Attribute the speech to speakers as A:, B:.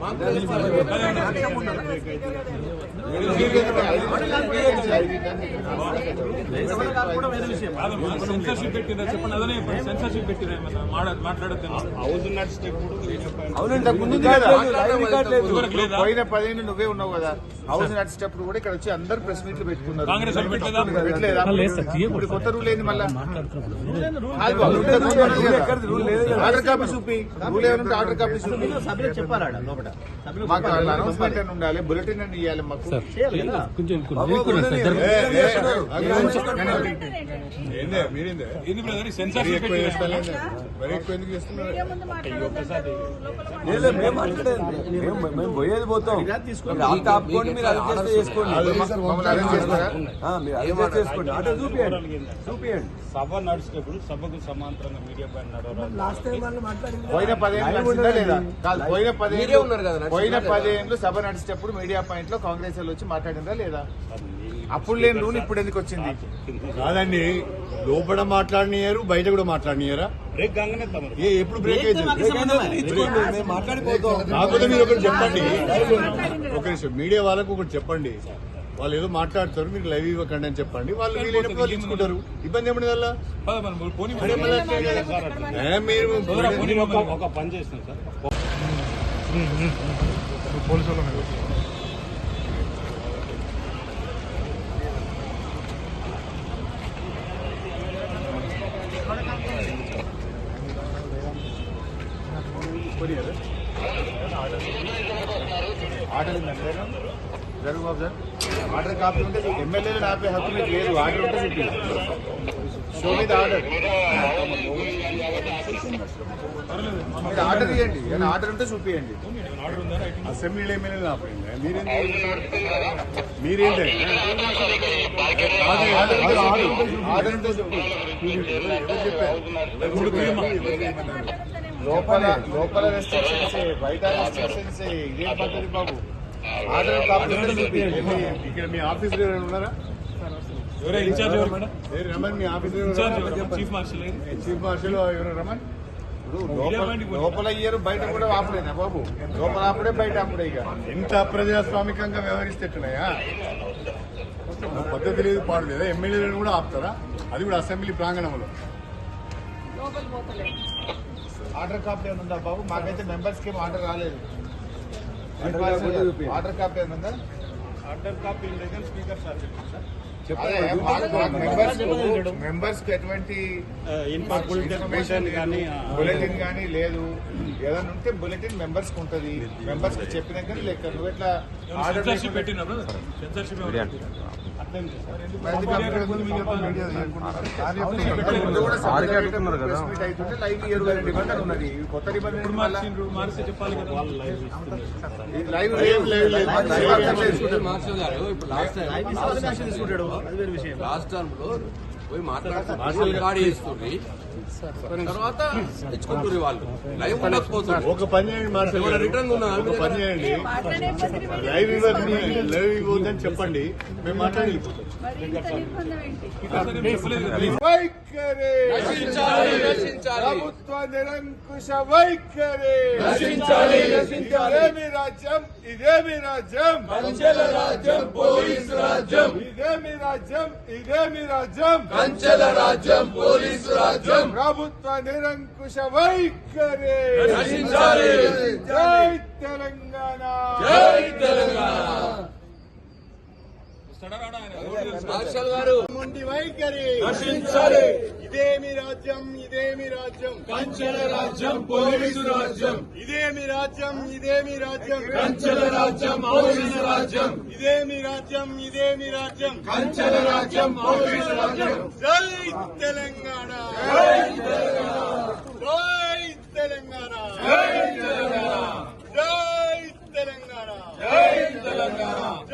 A: కాదమ్మా సెన్సర్షిప్ పెట్టిందా చెప్పండి. అదనే చెప్పండి. సెన్సర్షిప్ పెట్టిరా ఏమన్నా? మాడ- మాట్లాడొద్దు
B: హౌస్ నడిచేటప్పుడు
C: అవును ఇంతకు ముందు కదా.
A: ఇదివరకు లేదా.
C: పోయిన పదిహేను నువ్వే ఉన్నావు కదా. హౌస్ నడిచేటప్పుడు కూడా ఇక్కడ వచ్చి అందరు ప్రెస్ మీట్లు పెట్టుకున్నారు. ఇప్పుడు కొత్త రూల్ ఏంది మళ్ళా. ఆర్డర్ కాపీ చూపి. రూల్ ఏమంటే ఆర్డర్ కాపీ చూపి.
D: సభ్యులు చెప్పారా లోపల? సభ్యులు
C: మాకు అనౌన్స్మెంట్ అని ఉండాలి. బులెటిన్ అని ఇవ్వాలి మాకు.
E: మేము పోయేది పోతాం. మీరు ఆట ఆపుకోండి మీరు అడ్జస్ట్ చేసుకోండి. మీరు అడ్జస్ట్ చూపియండి. చూపియండి.
B: సభ నడిచేటప్పుడు సభకు సమాంతరంగా మీడియా పైన నడవరాదు.
C: పోయిన పదేళ్ళు పోయిన పదేళ్ళు సభ నడిచేటప్పుడు మీడియా పాయింట్లో కాంగ్రెస్ వాళ్ళు వచ్చి మాట్లాడిందా లేదా? అప్పుడు లేని రూల్ ఇప్పుడు ఎందుకు వచ్చింది?
B: కాదండి లోపల మాట్లాడినారు బయట కూడా మాట్లాడినారా బ్రేక్ కాగానే ఏ ఎప్పుడు బ్రేక్ అయితే కాకపోతే మీరు ఒకటి చెప్పండి. ఒక నిమిషం మీడియా వాళ్ళకు ఒకటి చెప్పండి. వాళ్ళు ఏదో మాట్లాడతారు మీరు లైవ్ ఇవ్వకండి అని చెప్పండి. వాళ్ళు వీలైనప్పుడు వాళ్ళు ఇచ్చుకుంటారు ఇబ్బంది ఏమని వల్ల
A: పోనీ
B: మీరు. కొరియర్.
C: ఆర్డర్ ఉందంటే జరుగు బాబు సార్. ఆర్డర్ కాపీ ఉంటే ఎమ్మెల్యేలు ఆపే హక్కు మీకు లేదు ఆర్డర్ ఉంటే చూపి మీరు ఆర్డర్ ఇవ్వండి ఏమైనా ఆర్డర్ ఉంటే చూపియండి.
B: అసెంబ్లీలో ఎమ్మెల్యేలు ఆపండి మీరేంటి? మీరేంటి
C: ఆర్డర్ ఉంటే లోపల లోపల రెస్ట్రిక్షన్స్ బయట రెస్ట్రిక్షన్స్ ఇదే పద్ధతి బాబు? ఆర్డర్ కాపీ
B: ఇక్కడ మీ ఆఫీస్ ఉన్నారా?
A: ఎవరే ఇన్ఛార్జ్ ఎవరు? మేడం?
B: ఏ రమణ్ మీ ఆఫీస్
A: ఇన్ఛార్జ్ ఎవరు? చీఫ్ మార్షల్
B: చీఫ్ మార్షల్ ఎవరు రమణ్?
C: ఇప్పుడు లోపల లోపల ఇయ్యరు బయట కూడా ఆపలేనా బాబు? లోపల ఆపడే బయట ఆపడే ఇక.
B: ఎంత ప్రజాస్వామికంగా వ్యవహరిస్తేట్టున్నాయా? పద్ధతి లేదు పాడు లేదా. ఎమ్మెల్యేలను కూడా ఆపుతారా? అది కూడా అసెంబ్లీ ప్రాంగణంలో.
C: ఆర్డర్ కాపీ ఉందా బాబు? మాకైతే మెంబర్స్కి ఏం ఆర్డర్ రాలేదు. ఆర్డర్ కాపీ ఉందా?
B: Order copy speaker sir.
C: Members మెంబర్స్కి ఎటువంటి
B: ఇన్ఫర్మేషన్ కానీ
C: బులెటిన్ కానీ లేదు. ఏదైనా ఉంటే బులెటిన్ మెంబర్స్కి ఉంటది. మెంబర్స్కి చెప్పినాక లెక్క నువ్వు ఎట్లా ఆర్డర్
E: లాస్ట్ టైం
D: తీసుకుంటాడు. అది వేరే విషయం.
E: లాస్ట్ టైం లో పోయి చేస్తుంది. తర్వాత తెచ్చుకుంటారు వాళ్ళు. లైవ్ ఉండకపోతుంది
B: ఒక పని చేయండి.
E: రిటర్న్?
B: ఒక పని చేయండి. లైవ్ ఇవ్వద్దు లైవ్ ఇవ్వద్దని చెప్పండి. మేము మాట్లాడి
C: వైఖరి. ప్రభుత్వ నిరంకుశ వైఖరి. ఇదేమి రాజ్యం? ఇదేమి రాజ్యం?
E: రాజ్యం పోలీసు రాజ్యం.
C: ఇదేమి రాజ్యం? ఇదేమి రాజ్యం?
E: కంచెల రాజ్యం పోలీసు రాజ్యం.
C: ప్రభుత్వ నిరంకుశ వైఖరి. జై తెలంగాణ.
E: జై తెలంగాణ.
B: వైఖరి. ఇదేమి రాజ్యం ఇదేమి రాజ్యం?
E: కంచెల రాజ్యం పోలీసు రాజ్యం.
B: ఇదేమి రాజ్యం ఇదేమి రాజ్యం?
E: కంచెల రాజ్యం పోలీసు రాజ్యం.
B: ఇదేమి రాజ్యం ఇదేమి రాజ్యం?
E: కంచెల రాజ్యం పోలీసు రాజ్యం.
B: జై తెలంగాణ!
E: జై తెలంగాణ!